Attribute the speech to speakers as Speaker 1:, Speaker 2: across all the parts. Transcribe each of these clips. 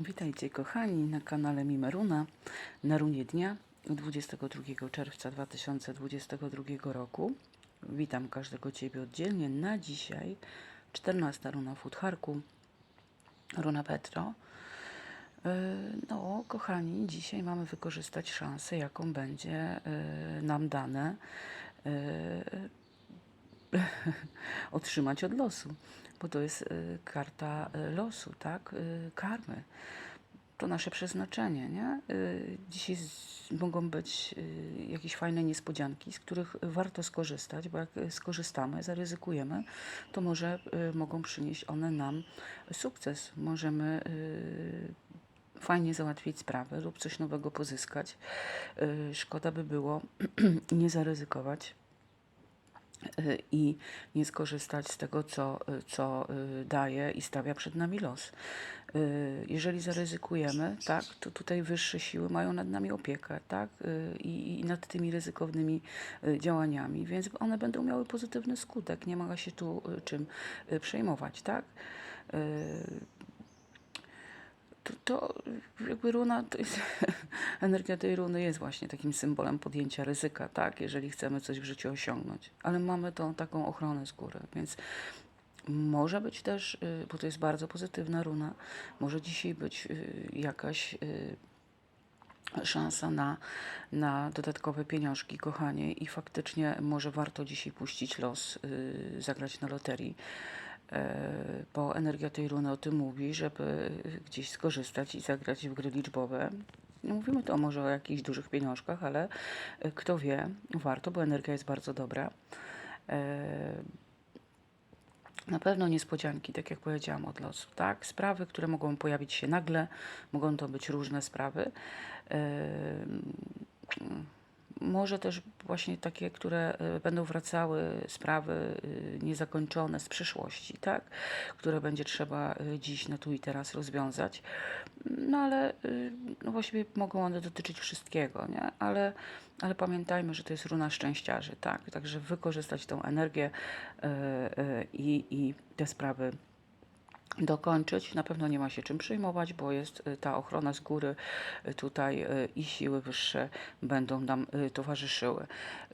Speaker 1: Witajcie kochani na kanale Mimeruna na runie dnia 22 czerwca 2022 roku. Witam każdego Ciebie oddzielnie na dzisiaj 14 runa Futharku, runa Petro. Yy, No, kochani, dzisiaj mamy wykorzystać szansę, jaką będzie yy, nam dane yy, otrzymać od losu, bo to jest y, karta y, losu, tak? Y, karmy. To nasze przeznaczenie, nie? Dzisiaj mogą być jakieś fajne niespodzianki, z których warto skorzystać, bo jak skorzystamy, zaryzykujemy, to może mogą przynieść one nam sukces. Możemy fajnie załatwić sprawę lub coś nowego pozyskać. Szkoda by było nie zaryzykować i nie skorzystać z tego, co, y, co y, daje i stawia przed nami los. Y, Jeżeli zaryzykujemy, tak, to tutaj wyższe siły mają nad nami opiekę, tak, y, i, i nad tymi ryzykownymi y, działaniami, więc one będą miały pozytywny skutek. Nie ma się tu y, czym y, przejmować, tak. Y, to, to jakby runa, to jest, energia tej runy jest właśnie takim symbolem podjęcia ryzyka, tak, jeżeli chcemy coś w życiu osiągnąć, ale mamy tą taką ochronę z góry, więc może być też, y, bo to jest bardzo pozytywna runa, może dzisiaj być y, jakaś y, szansa na, na dodatkowe pieniążki, kochanie, i faktycznie może warto dzisiaj puścić los, zagrać na loterii, e, bo energia tej runy o tym mówi, żeby gdzieś skorzystać i zagrać w gry liczbowe. Nie mówimy to może o jakichś dużych pieniążkach, ale y, kto wie, warto, bo energia jest bardzo dobra. E, na pewno niespodzianki, tak jak powiedziałam od losu, tak? Sprawy, które mogą pojawić się nagle, mogą to być różne sprawy. Ym, Może też właśnie takie, które y, będą wracały, sprawy y, niezakończone z przyszłości, tak? Które będzie trzeba y, dziś, na tu i teraz rozwiązać. No ale no właściwie mogą one dotyczyć wszystkiego, nie? Ale, ale pamiętajmy, że to jest runa szczęściarzy, tak? Także wykorzystać tą energię i, i te sprawy dokończyć. Na pewno nie ma się czym przejmować, bo jest y, ta ochrona z góry y, tutaj y, i siły wyższe będą nam towarzyszyły.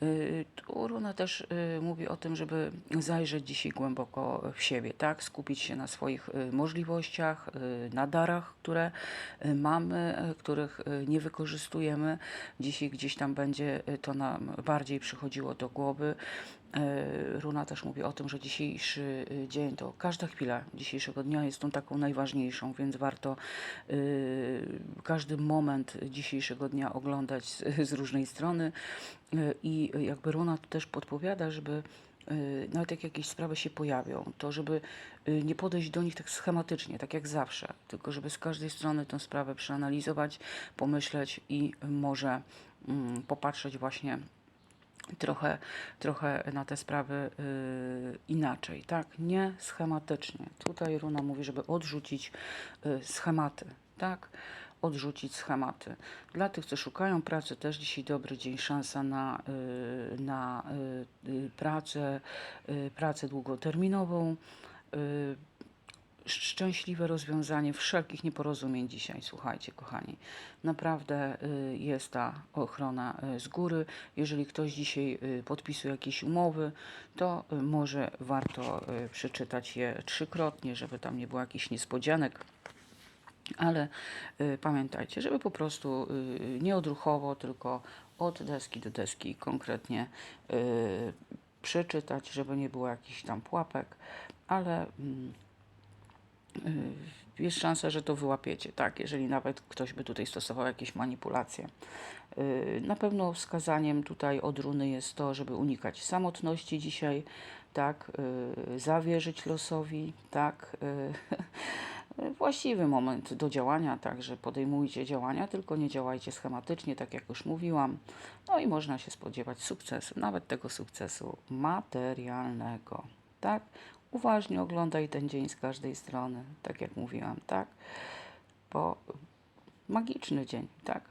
Speaker 1: Y, tu Runa też mówi o tym, żeby zajrzeć dzisiaj głęboko w siebie, tak? Skupić się na swoich możliwościach, na darach, które mamy, których nie wykorzystujemy. Dzisiaj gdzieś tam będzie to nam bardziej przychodziło do głowy. E, Runa też mówi o tym, że dzisiejszy y, dzień to każda chwila dzisiejszego dnia jest tą taką najważniejszą, więc warto y, każdy moment dzisiejszego dnia oglądać z, różnej strony. Y, I jakby Runa też podpowiada, żeby nawet jak jakieś sprawy się pojawią, to żeby nie podejść do nich tak schematycznie, tak jak zawsze, tylko żeby z każdej strony tę sprawę przeanalizować, pomyśleć i może mm, popatrzeć właśnie trochę, trochę na te sprawy y, inaczej, tak? Nie schematycznie. Tutaj Runa mówi, żeby odrzucić y, schematy, tak? Odrzucić schematy. Dla tych, co szukają pracy, też dzisiaj dobry dzień, szansa na, y, na y, y, pracę, y, pracę długoterminową. Y, szczęśliwe rozwiązanie wszelkich nieporozumień dzisiaj. Słuchajcie, kochani, naprawdę y, jest ta ochrona y, z góry. Jeżeli ktoś dzisiaj y, podpisuje jakieś umowy, to może warto przeczytać je trzykrotnie, żeby tam nie było jakichś niespodzianek. Ale pamiętajcie, żeby po prostu nie odruchowo, tylko od deski do deski konkretnie przeczytać, żeby nie było jakichś tam pułapek, ale mm, jest szansa, że to wyłapiecie, tak, jeżeli nawet ktoś by tutaj stosował jakieś manipulacje. Y, Na pewno wskazaniem tutaj od runy jest to, żeby unikać samotności dzisiaj, tak, y, zawierzyć losowi, tak, y, właściwy moment do działania, także podejmujcie działania, tylko nie działajcie schematycznie, tak jak już mówiłam. No i można się spodziewać sukcesu, nawet tego sukcesu materialnego, tak? Uważnie oglądaj ten dzień z każdej strony, tak jak mówiłam, tak? Bo magiczny dzień, tak?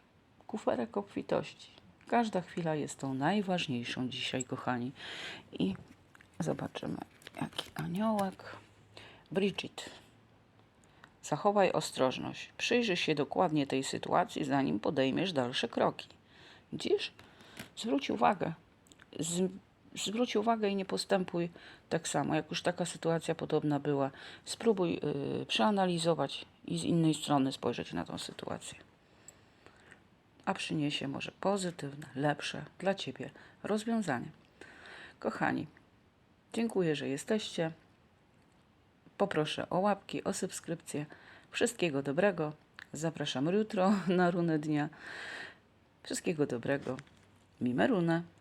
Speaker 1: Kuferek obfitości. Każda chwila jest tą najważniejszą dzisiaj, kochani. I zobaczymy, jaki aniołek. Bridget. Zachowaj ostrożność. Przyjrzyj się dokładnie tej sytuacji, zanim podejmiesz dalsze kroki. Widzisz? Zwróć uwagę. Z, zwróć uwagę i nie postępuj tak samo. Jak już taka sytuacja podobna była, spróbuj y, przeanalizować i z innej strony spojrzeć na tą sytuację. A przyniesie może pozytywne, lepsze dla Ciebie rozwiązanie. Kochani, dziękuję, że jesteście. Poproszę o łapki, o subskrypcję. Wszystkiego dobrego. Zapraszam jutro na runę dnia. Wszystkiego dobrego. Mime runę.